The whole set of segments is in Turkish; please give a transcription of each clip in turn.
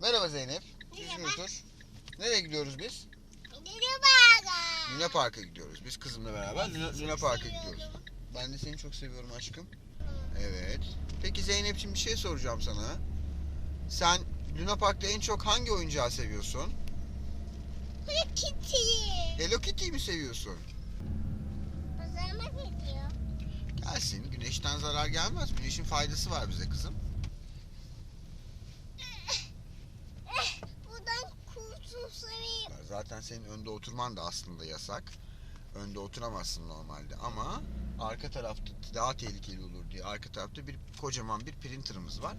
Merhaba Zeynep. Düzgün Merhaba. otur. Nereye gidiyoruz biz? Bana. Luna Park'a gidiyoruz. Biz kızımla beraber Luna, Luna Park'a gidiyoruz. Ben de seni çok seviyorum aşkım. Evet. Peki Zeynep'ciğim bir şey soracağım sana. Sen Luna Park'ta en çok hangi oyuncağı seviyorsun? Hello Kitty. Hello Kitty'yi mi seviyorsun? Pazarıma gidiyor. Gelsin. Güneşten zarar gelmez. Güneşin faydası var bize kızım. Zaten senin önde oturman da aslında yasak. Önde oturamazsın normalde ama arka tarafta daha tehlikeli olur diye arka tarafta bir kocaman bir printerımız var.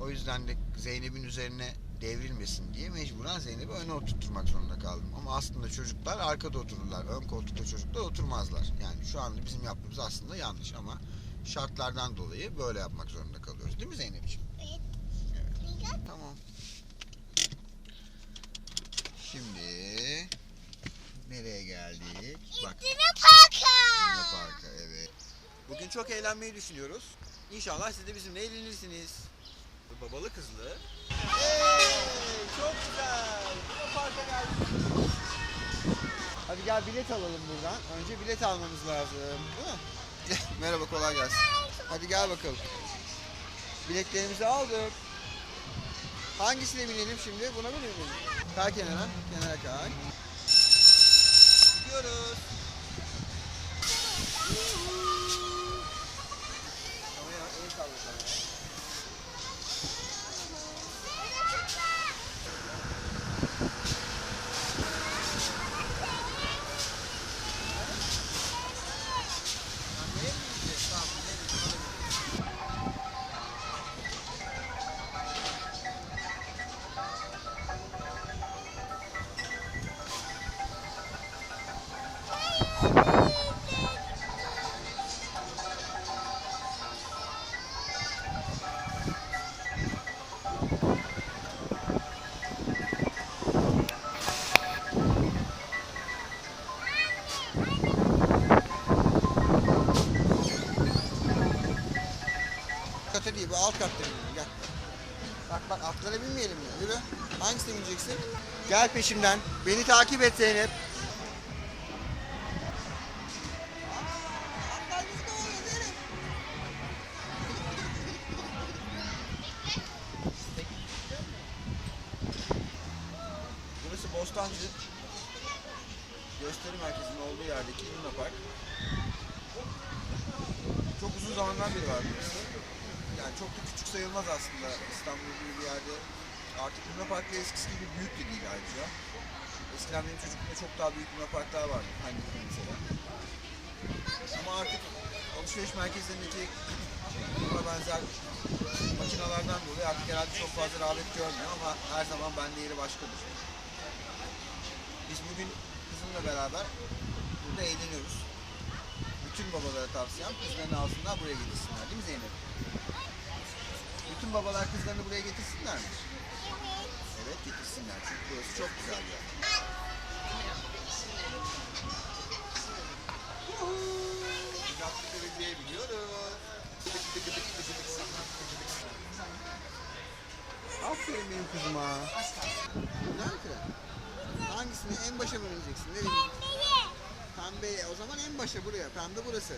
O yüzden de Zeynep'in üzerine devrilmesin diye mecburen Zeynep'i öne oturtturmak zorunda kaldım. Ama aslında çocuklar arkada otururlar. Ön koltukta çocuklar oturmazlar. Yani şu anda bizim yaptığımız aslında yanlış ama şartlardan dolayı böyle yapmak zorunda kalıyoruz. Değil mi Zeynep'ciğim? Evet. Evet. Tamam. Şimdi nereye geldik? Bak Luna Park'a. Luna Park'a evet. Bugün çok eğlenmeyi düşünüyoruz. İnşallah siz de bizimle eğlenirsiniz. Babalı kızlı. Hey, çok güzel. Luna Park'a geldik. Hadi gel bilet alalım buradan. Önce bilet almamız lazım. Değil mi? Merhaba kolay gelsin. Hadi gel bakalım. Biletlerimizi aldık. Hangisine binelim şimdi? Buna mı binelim? Kay kenara. Kenara kay. Gidiyoruz. Kata değil bu alt katta binelim gel. Bak bak atlara binmeyelim ya yürü. Hangisine bineceksin? Gel peşimden. Beni takip et Zeynep. Var. Yani çok da küçük sayılmaz aslında İstanbul gibi bir yerde. Artık Luna Park da eskisi gibi büyük de değil ayrıca. Eskiden benim çocukluğumda çok daha büyük Luna Parklar vardı. Hani mesela. Ama artık alışveriş merkezlerindeki buna benzer makinalardan dolayı artık herhalde çok fazla rağbet görmüyor ama her zaman bende yeri başkadır. Biz bugün kızımla beraber burada eğleniyoruz. Bütün babalara tavsiyem kızlarını alsınlar buraya getirsinler değil mi Zeynep? Bütün babalar kızlarını buraya getirsinler mi? Evet getirsinler çünkü burası çok güzel bir yer. Aferin benim kızıma. Nerede? Hangisini en başa mı bineceksin? Nereye? Pembe o zaman en başa buraya. Pembe burası.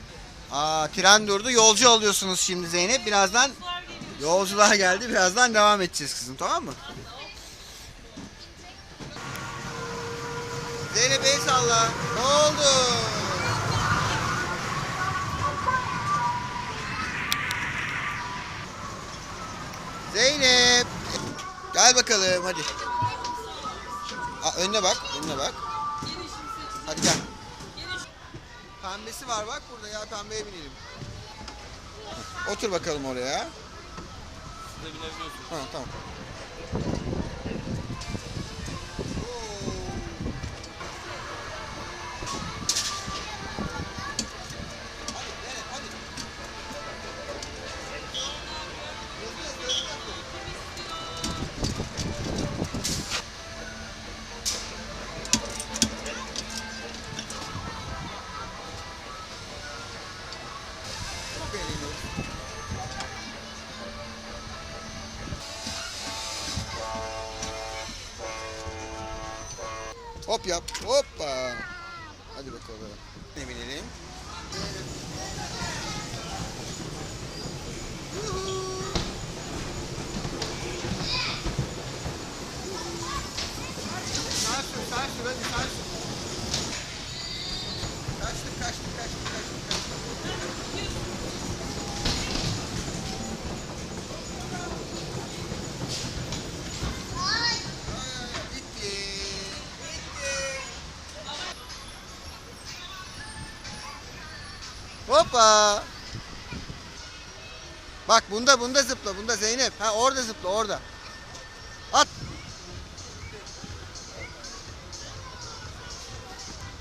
Aa tren durdu. Yolcu alıyorsunuz şimdi Zeynep. Birazdan yolcular geldi. Birazdan devam edeceğiz kızım tamam mı? Zeynep el salla. Ne oldu? Zeynep. Gel bakalım hadi. Aa, önüne bak. Önüne bak. Hadi gel. Pembesi var bak burada ya pembeye binelim. Otur bakalım oraya. Siz de binebiliyorsunuz. Ha tamam. Hop yap. Hoppa. Hadi bakalım. Ne binelim? Sağ sür, hadi sür. Kaçtım, kaçtım, kaçtım, kaçtım, kaçtım. Hoppa. Bak bunda bunda zıpla. Bunda Zeynep. Ha orada zıpla orada. At.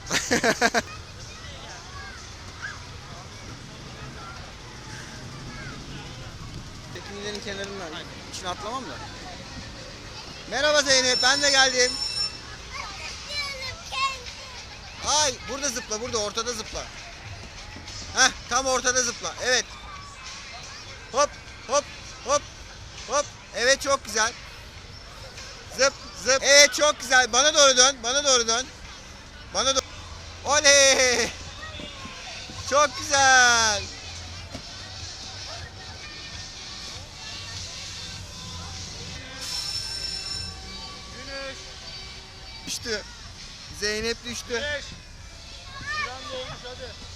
Teknilerin kenarından. İçine atlamam da. Merhaba Zeynep ben de geldim. Ay burada zıpla burada ortada zıpla. Tam ortada zıpla. Evet. Hop hop hop hop. Evet çok güzel. Zıp zıp. Evet çok güzel. Bana doğru dön. Bana doğru dön. Bana doğru. Oley. Çok güzel. Güneş. Düştü. Zeynep düştü. Güneş. Süren dolmuş hadi. Hadi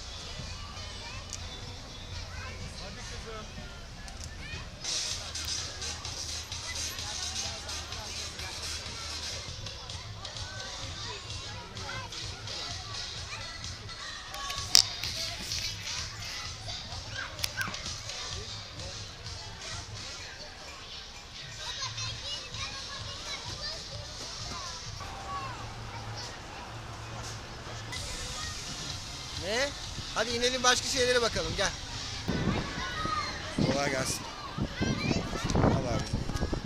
Hadi inelim başka şeylere bakalım gel. Kolay gelsin. Al abi.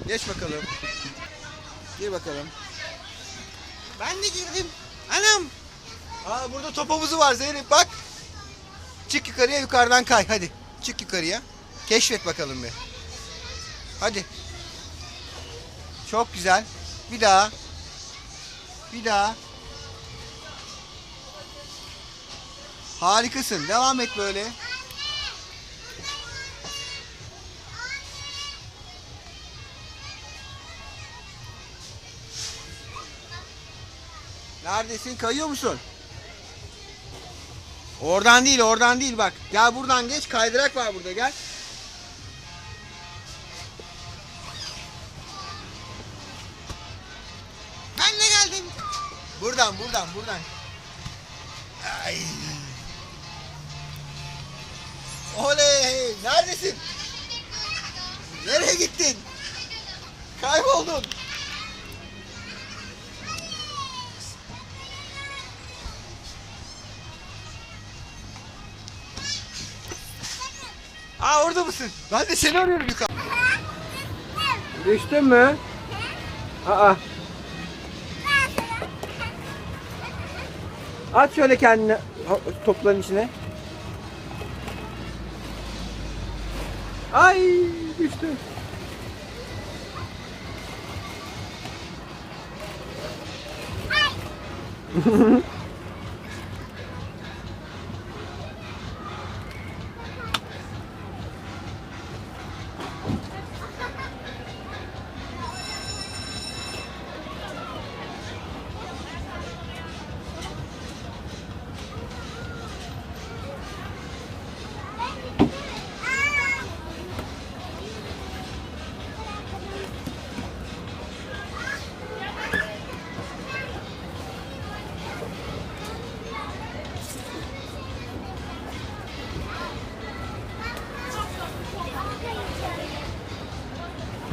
Geç bakalım. Gir bakalım. Ben de girdim. Anam. Aa burada top havuzu var Zeynep bak. Çık yukarıya yukarıdan kay hadi. Çık yukarıya. Keşfet bakalım bir. Hadi. Çok güzel. Bir daha. Bir daha. Harikasın. Devam et böyle. Neredesin? Kayıyor musun? Oradan değil, oradan değil bak. Gel buradan geç. Kaydırak var burada gel. Ben de geldim. Buradan, buradan, buradan. Ay. Oley! Neredesin? Nereye gittin? Kayboldun. Aa orada mısın? Ben de seni arıyorum yukarı. Düştün mü? Aa. At şöyle kendini topların içine. Ay düştü.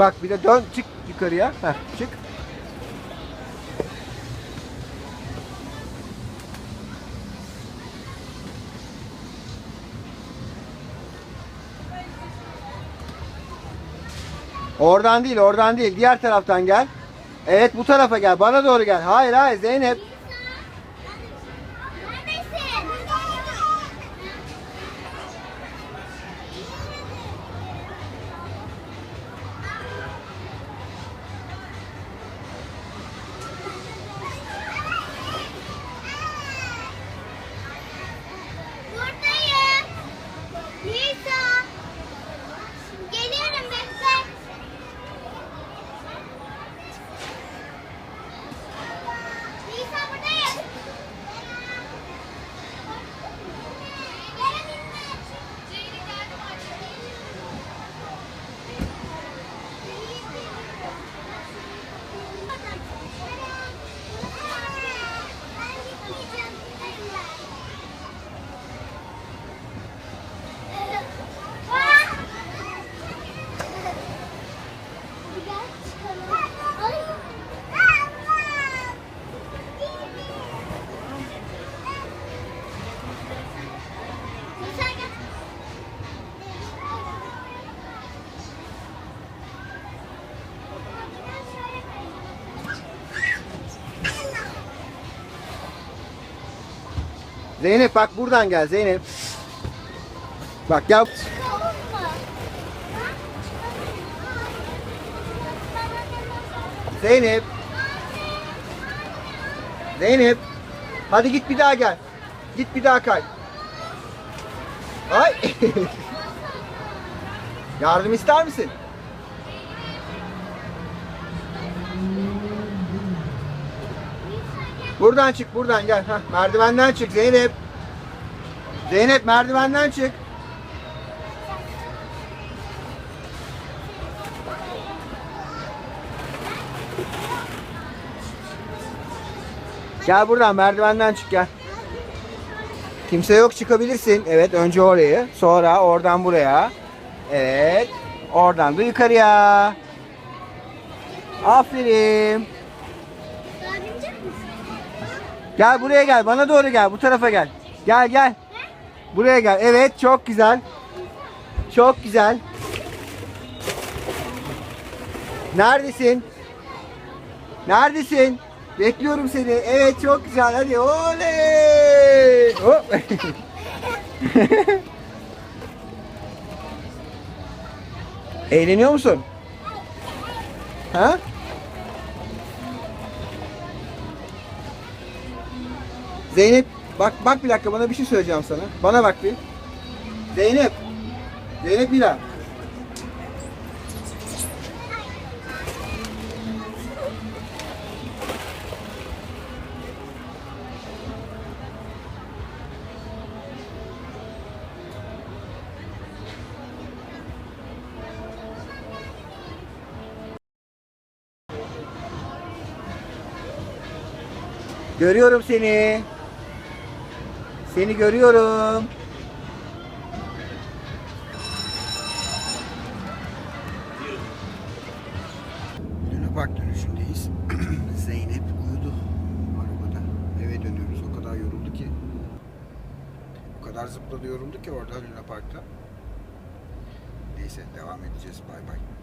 Bak bir de dön çık yukarıya. Heh, çık. Oradan değil, oradan değil. Diğer taraftan gel. Evet bu tarafa gel. Bana doğru gel. Hayır hayır Zeynep. ¡Listo! Zeynep bak buradan gel Zeynep. Bak gel. Zeynep. Zeynep. Hadi git bir daha gel. Git bir daha kay. Ay. Yardım ister misin? Buradan çık, buradan gel. Hah, merdivenden çık Zeynep. Zeynep merdivenden çık. Gel buradan merdivenden çık gel. Kimse yok çıkabilirsin. Evet önce orayı. Sonra oradan buraya. Evet. Oradan da yukarıya. Aferin. Gel buraya gel. Bana doğru gel. Bu tarafa gel. Gel gel. Buraya gel. Evet çok güzel. Çok güzel. Neredesin? Neredesin? Bekliyorum seni. Evet çok güzel. Hadi oley. Hop. Eğleniyor musun? Ha? Zeynep bak bak bir dakika bana bir şey söyleyeceğim sana. Bana bak bir. Zeynep. Zeynep Mila. Görüyorum seni. Seni görüyorum. Luna Park dönüşündeyiz. Zeynep uyudu arabada. Eve dönüyoruz. O kadar yoruldu ki. O kadar zıpladı yoruldu ki orada Luna Park'ta. Neyse devam edeceğiz. Bay bay.